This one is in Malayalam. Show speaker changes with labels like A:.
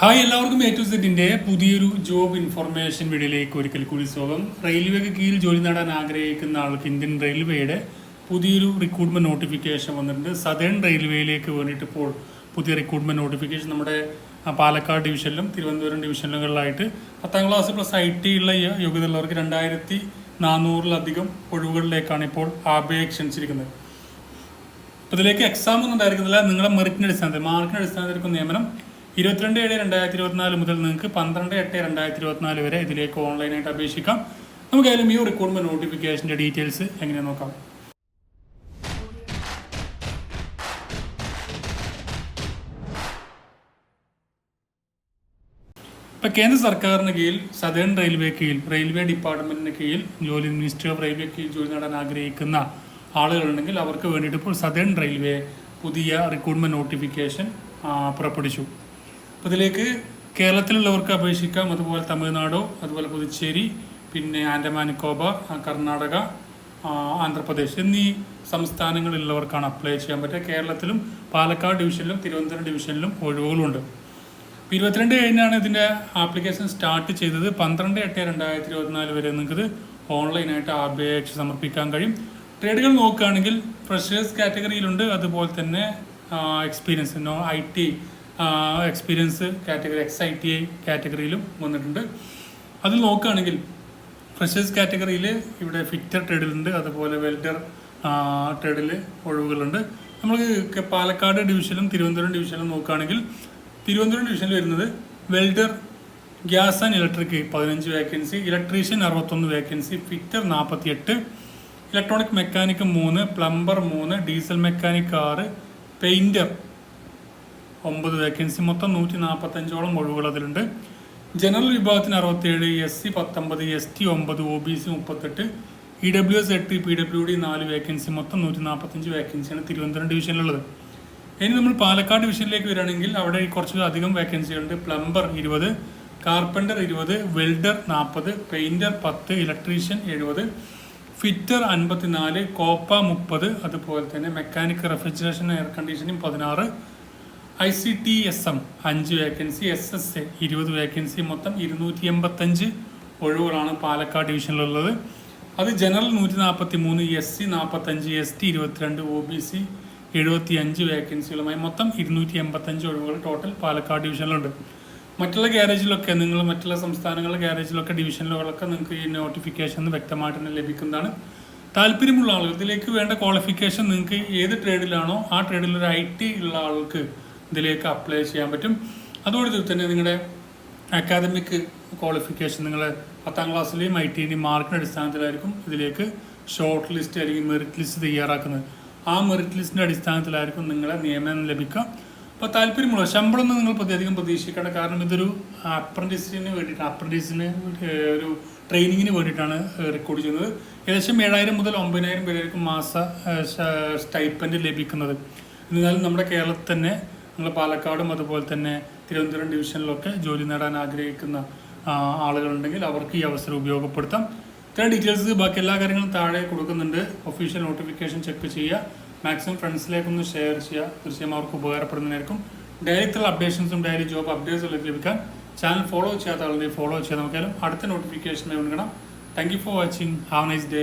A: ഹായ് എല്ലാവർക്കും എ ടു സെറ്റിന്റെ പുതിയൊരു ജോബ് ഇൻഫർമേഷൻ വീഡിയോയിലേക്ക് ഒരിക്കൽ കൂടി സ്വാഗതം. റെയിൽവേക്ക് കീഴിൽ ജോലി നേടാൻ ആഗ്രഹിക്കുന്ന ആൾക്ക് ഇന്ത്യൻ റെയിൽവേയുടെ പുതിയൊരു റിക്രൂട്ട്മെന്റ് നോട്ടിഫിക്കേഷൻ വന്നിട്ടുണ്ട്. സദേൺ റെയിൽവേയിലേക്ക് വേണ്ടിയിട്ട് ഇപ്പോൾ പുതിയ റിക്രൂട്ട്മെന്റ് നോട്ടിഫിക്കേഷൻ നമ്മുടെ പാലക്കാട് ഡിവിഷനിലും തിരുവനന്തപുരം ഡിവിഷനുകളിലായിട്ട് പത്താം ക്ലാസ് പ്ലസ് ഐ ടി ഉള്ള യോഗ്യതയുള്ളവർക്ക് രണ്ടായിരത്തി നാനൂറിലധികം ഒഴിവുകളിലേക്കാണ് ഇപ്പോൾ അപേക്ഷ അപ്പോൾ ഇതിലേക്ക് എക്സാം ഒന്നും ഉണ്ടായിരിക്കുന്നില്ല. നിങ്ങളുടെ മെറിറ്റിന്റെ അടിസ്ഥാനത്തിൽ മാർക്കിന്റെ അടിസ്ഥാനത്തിലേക്ക് നിയമനം ഇരുപത്തിരണ്ട് ഏഴ് രണ്ടായിരത്തി ഇരുപത്തിനാല് മുതൽ നിങ്ങൾക്ക് പന്ത്രണ്ട് എട്ട് രണ്ടായിരത്തി ഇരുപത്തിനാല് വരെ ഇതിലേക്ക് ഓൺലൈനായിട്ട് അപേക്ഷിക്കാം. നമുക്കായാലും ഈ റിക്രൂട്ട്മെന്റ് നോട്ടിഫിക്കേഷന്റെ ഡീറ്റെയിൽസ് എങ്ങനെ നോക്കാം? ഇപ്പൊ കേന്ദ്ര സർക്കാരിന് കീഴിൽ സദേൺ റെയിൽവേ കീഴിൽ റെയിൽവേ ഡിപ്പാർട്ട്മെന്റിന് കീഴിൽ ജോലി മിനിസ്ട്രി ഓഫ് റെയിൽവേ കീഴിൽ ജോലി നേടാൻ ആഗ്രഹിക്കുന്ന ആളുകളുണ്ടെങ്കിൽ അവർക്ക് വേണ്ടിയിട്ട് ഇപ്പോൾ സദേൺ റെയിൽവേ പുതിയ റിക്രൂട്ട്മെന്റ് നോട്ടിഫിക്കേഷൻ പുറപ്പെടുവിച്ചു. അപ്പോൾ ഇതിലേക്ക് കേരളത്തിലുള്ളവർക്ക് അപേക്ഷിക്കാം. അതുപോലെ തമിഴ്നാടോ അതുപോലെ പുതുച്ചേരി പിന്നെ ആൻഡമാൻ നിക്കോബാർ കർണാടക ആന്ധ്രാപ്രദേശ് എന്നീ സംസ്ഥാനങ്ങളിലുള്ളവർക്കാണ് അപ്ലൈ ചെയ്യാൻ പറ്റുക. കേരളത്തിലും പാലക്കാട് ഡിവിഷനിലും തിരുവനന്തപുരം ഡിവിഷനിലും ഒഴിവുകളുണ്ട്. ഇപ്പോൾ ഇരുപത്തിരണ്ട് കഴിഞ്ഞാണ് ഇതിന്റെ ആപ്ലിക്കേഷൻ സ്റ്റാർട്ട് ചെയ്തത്. പന്ത്രണ്ട് എട്ട് രണ്ടായിരത്തി ഇരുപത്തിനാല് വരെ നിങ്ങൾക്ക് ഓൺലൈനായിട്ട് അപേക്ഷ സമർപ്പിക്കാൻ കഴിയും. ട്രേഡുകൾ നോക്കുകയാണെങ്കിൽ ഫ്രഷേഴ്സ് കാറ്റഗറിയിലുണ്ട് അതുപോലെ തന്നെ experience I T experience category ex I T I കാറ്റഗറിയിലും വന്നിട്ടുണ്ട്. അതിൽ നോക്കുകയാണെങ്കിൽ ഫ്രഷേഴ്സ് കാറ്റഗറിയിൽ ഇവിടെ ഫിറ്റർ ട്രേഡിലുണ്ട് അതുപോലെ വെൽഡർ ട്രേഡിൽ ഒഴിവുകളുണ്ട്. നമുക്ക് പാലക്കാട് ഡിവിഷനും തിരുവനന്തപുരം ഡിവിഷനിലും നോക്കുകയാണെങ്കിൽ തിരുവനന്തപുരം ഡിവിഷനിൽ വരുന്നത് വെൽഡർ ഗ്യാസ് ആൻഡ് ഇലക്ട്രിക് പതിനഞ്ച് വേക്കൻസി ഇലക്ട്രീഷ്യൻ അറുപത്തൊന്ന് വേക്കൻസി ഫിറ്റർ നാൽപ്പത്തി എട്ട് ഇലക്ട്രോണിക് മെക്കാനിക് മൂന്ന് പ്ലംബർ മൂന്ന് ഡീസൽ മെക്കാനിക് ആറ് പെയിന്റർ ഒമ്പത് വേക്കൻസി മൊത്തം നൂറ്റി നാൽപ്പത്തഞ്ചോളം ഒഴിവുകൾ അതിലുണ്ട്. ജനറൽ വിഭാഗത്തിന് അറുപത്തേഴ് എസ് സി പത്തൊമ്പത് എസ് ടി ഒമ്പത് ഒ ബി സി മുപ്പത്തെട്ട് ഇ ഡബ്ല്യു എസ് എട്ട് പി ഡബ്ല്യു ഡി നാല് വേക്കൻസി മൊത്തം നൂറ്റി നാൽപ്പത്തഞ്ച് വേക്കൻസിയാണ് തിരുവനന്തപുരം ഡിവിഷനിലുള്ളത് ഇനി നമ്മൾ പാലക്കാട് ഡിവിഷനിലേക്ക് വരികയാണെങ്കിൽ അവിടെ കുറച്ച് അധികം വേക്കൻസികളുണ്ട് പ്ലംബർ ഇരുപത് കാർപ്പന്റർ ഇരുപത് വെൽഡർ നാൽപ്പത് പെയിന്റർ പത്ത് ഇലക്ട്രീഷ്യൻ എഴുപത് ഫിറ്റർ അൻപത്തിനാല് കോപ്പ മുപ്പത് അതുപോലെ തന്നെ മെക്കാനിക് റെഫ്രിജറേഷൻ എയർ കണ്ടീഷനിങ് പതിനാറ് I C T S M അഞ്ച് വേക്കൻസി എസ് എസ് എ ഇരുപത് വേക്കൻസി മൊത്തം ഇരുന്നൂറ്റി എൺപത്തഞ്ച് ഒഴിവുകളാണ് പാലക്കാട് ഡിവിഷനിലുള്ളത് അത് ജനറൽ നൂറ്റി നാൽപ്പത്തി മൂന്ന് എസ് സി നാൽപ്പത്തഞ്ച് എസ് ടി ഇരുപത്തിരണ്ട് ഒ ബി സി എഴുപത്തി അഞ്ച് വേക്കൻസികളുമായി മൊത്തം ഇരുന്നൂറ്റി എൺപത്തഞ്ച് ഒഴിവുകൾ ടോട്ടൽ പാലക്കാട് ഡിവിഷനിലുണ്ട് മറ്റുള്ള ഗ്യാരേജിലൊക്കെ നിങ്ങൾ മറ്റുള്ള സംസ്ഥാനങ്ങളിലെ ഗ്യാരേജിലൊക്കെ ഡിവിഷനിലുകളൊക്കെ നിങ്ങൾക്ക് ഈ നോട്ടിഫിക്കേഷൻ വ്യക്തമായിട്ട് തന്നെ ലഭിക്കുന്നതാണ്. താല്പര്യമുള്ള ആളുകൾ ഇതിലേക്ക് വേണ്ട ക്വാളിഫിക്കേഷൻ നിങ്ങൾക്ക് ഏത് ട്രേഡിലാണോ ആ ട്രേഡിലൊരു ഐ ടി ഉള്ള ആൾക്ക് ഇതിലേക്ക് അപ്ലൈ ചെയ്യാൻ പറ്റും. അതോടൊപ്പം തന്നെ നിങ്ങളുടെ അക്കാദമിക് ക്വാളിഫിക്കേഷൻ നിങ്ങൾ പത്താം ക്ലാസ്സിലെയും ഐ ടിന്റെയും മാർക്കിന്റെ അടിസ്ഥാനത്തിലായിരിക്കും ഇതിലേക്ക് ഷോർട്ട് ലിസ്റ്റ് അല്ലെങ്കിൽ മെറിറ്റ് ലിസ്റ്റ് തയ്യാറാക്കുന്നത്. ആ മെറിറ്റ് ലിസ്റ്റിന്റെ അടിസ്ഥാനത്തിലായിരിക്കും നിങ്ങളെ നിയമനം ലഭിക്കുക. അപ്പോൾ താല്പര്യമുള്ള ശമ്പളം ഒന്നും നിങ്ങൾ പ്രതിയധികം പ്രതീക്ഷിക്കേണ്ട. കാരണം ഇതൊരു അപ്രന്റീസിന് വേണ്ടിയിട്ട് അപ്രന്റീസിന് ഒരു ട്രെയിനിങ്ങിന് വേണ്ടിയിട്ടാണ് റെക്കോർഡ് ചെയ്യുന്നത്. ഏകദേശം ഏഴായിരം മുതൽ ഒമ്പതിനായിരം പേരായിരിക്കും മാസ സ്റ്റൈപ്പൻഡ് ലഭിക്കുന്നത്. എന്നാലും നമ്മുടെ കേരളത്തിൽ തന്നെ നമ്മൾ പാലക്കാടും അതുപോലെ തന്നെ തിരുവനന്തപുരം ഡിവിഷനിലൊക്കെ ജോലി നേടാൻ ആഗ്രഹിക്കുന്ന ആളുകളുണ്ടെങ്കിൽ അവർക്ക് ഈ അവസരം ഉപയോഗപ്പെടുത്താം. ഇത്രയും ഡീറ്റെയിൽസ് ബാക്കി എല്ലാ കാര്യങ്ങളും താഴെ കൊടുക്കുന്നുണ്ട്. ഒഫീഷ്യൽ നോട്ടിഫിക്കേഷൻ ചെക്ക് ചെയ്യുക. മാക്സിമം ഫ്രണ്ട്സിലേക്കൊന്ന് ഷെയർ ചെയ്യുക. തീർച്ചയായും അവർക്ക് ഉപകാരപ്പെടുന്നതായിരിക്കും ഡയറക്റ്റുള്ള അപ്ഡേഷൻസും ഡയറി ജോബ് അപ്ഡേറ്റ്സും ലഭിക്കാൻ ചാനൽ ഫോളോ ചെയ്യാത്ത ആളുകളെ ഫോളോ ചെയ്യാൻ നോക്കിയാലും അടുത്ത നോട്ടിഫിക്കേഷൻ വേണം thank you for watching have nice day